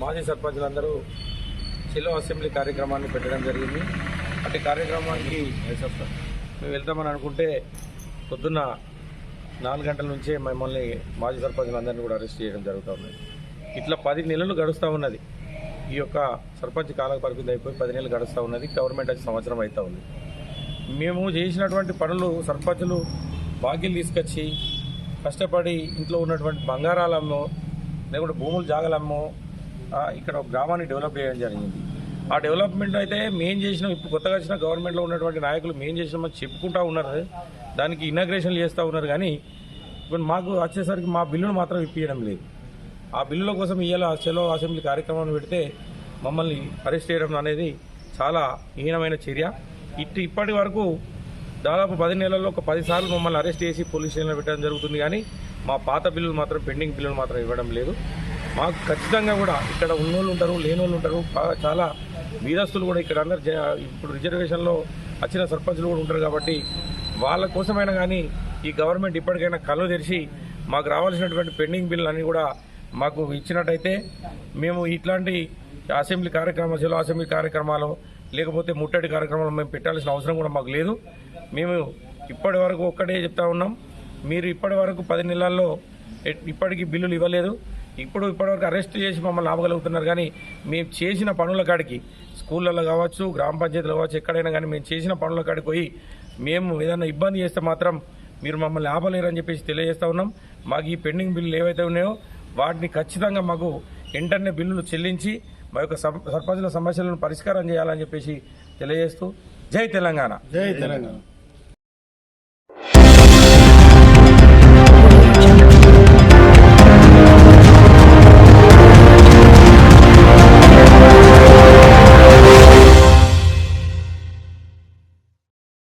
మాజీ సర్పంచులందరూ చిలో అసెంబ్లీ కార్యక్రమాన్ని పెట్టడం జరిగింది. అటు కార్యక్రమానికి మేము వెళ్తామని అనుకుంటే పొద్దున్న నాలుగు గంటల నుంచే మమ్మల్ని మాజీ సర్పంచులందరినీ కూడా అరెస్ట్ చేయడం జరుగుతూ ఉన్నది. ఇట్లా పది నెలలు గడుస్తూ ఉన్నది. ఈ యొక్క సర్పంచ్ కాల పరిమితి అయిపోయి పది నెలలు గడుస్తూ ఉన్నది. గవర్నమెంట్ వచ్చి సంవత్సరం అవుతూ ఉంది. మేము చేసినటువంటి పనులు సర్పంచులు బాకీలు తీసుకొచ్చి కష్టపడి ఇంట్లో ఉన్నటువంటి బంగారాలను లేకుంటే భూములు జాగలమ్ము ఇక్కడ గ్రామాన్ని డెవలప్ చేయడం జరిగింది. ఆ డెవలప్మెంట్ అయితే మేం చేసినాం ఇప్పుడు కొత్తగా వచ్చిన గవర్నమెంట్లో ఉన్నటువంటి నాయకులు మేం చేసినామని చెప్పుకుంటా ఉన్నారు. దానికి ఇనాగ్రేషన్లు చేస్తూ ఉన్నారు కానీ ఇప్పుడు మాకు వచ్చేసరికి మా బిల్లును మాత్రం ఇప్పించడం లేదు. ఆ బిల్లుల కోసం ఇవాళ సెలవు అసెంబ్లీ కార్యక్రమాన్ని పెడితే మమ్మల్ని అరెస్ట్ చేయడం అనేది చాలా హీనమైన చర్య. ఇటు ఇప్పటి వరకు దాదాపు పది నెలల్లో ఒక పదిసార్లు మమ్మల్ని అరెస్ట్ చేసి పోలీస్ స్టేషన్లో పెట్టడం జరుగుతుంది కానీ మా పాత బిల్లులు మాత్రం పెండింగ్ బిల్లులు మాత్రం ఇవ్వడం లేదు. మాకు ఖచ్చితంగా కూడా ఇక్కడ ఉన్నోళ్ళు ఉంటారు లేనోళ్ళు ఉంటారు. చాలా వీరస్తులు కూడా ఇక్కడ అందరు ఇప్పుడు రిజర్వేషన్లో వచ్చిన సర్పంచులు కూడా ఉంటారు కాబట్టి వాళ్ళ కోసమైనా కానీ ఈ గవర్నమెంట్ ఇప్పటికైనా కళ్ళు తెరిచి మాకు రావాల్సినటువంటి పెండింగ్ బిల్లు అన్నీ కూడా మాకు ఇచ్చినట్టయితే మేము ఇట్లాంటి అసెంబ్లీ కార్యక్రమాలు జిల్లా అసెంబ్లీ కార్యక్రమాలు లేకపోతే ముట్టడి కార్యక్రమాలు మేము పెట్టాల్సిన అవసరం కూడా మాకు లేదు. మేము ఇప్పటి వరకు ఒక్కటే చెప్తా ఉన్నాం. మీరు ఇప్పటి వరకు పది నెలల్లో ఇప్పటికీ బిల్లులు ఇవ్వలేదు. ఇప్పుడు ఇప్పటివరకు అరెస్ట్ చేసి మమ్మల్ని ఆపగలుగుతున్నారు. కానీ మేము చేసిన పనుల కాడికి స్కూళ్ళల్లో కావచ్చు గ్రామ పంచాయతీలు కావచ్చు ఎక్కడైనా కానీ మేము చేసిన పనుల కాడికి పోయి మేము ఏదైనా ఇబ్బంది చేస్తే మాత్రం మీరు మమ్మల్ని ఆపలేరని చెప్పేసి తెలియజేస్తూ ఉన్నాం. మాకు ఈ పెండింగ్ బిల్లులు ఏవైతే ఉన్నాయో వాటిని ఖచ్చితంగా మాకు వెంటనే బిల్లులు చెల్లించి మా యొక్క సర్పంచుల సమస్యలను పరిష్కారం చేయాలని చెప్పేసి తెలియజేస్తూ జై తెలంగాణ. జై తెలంగాణ.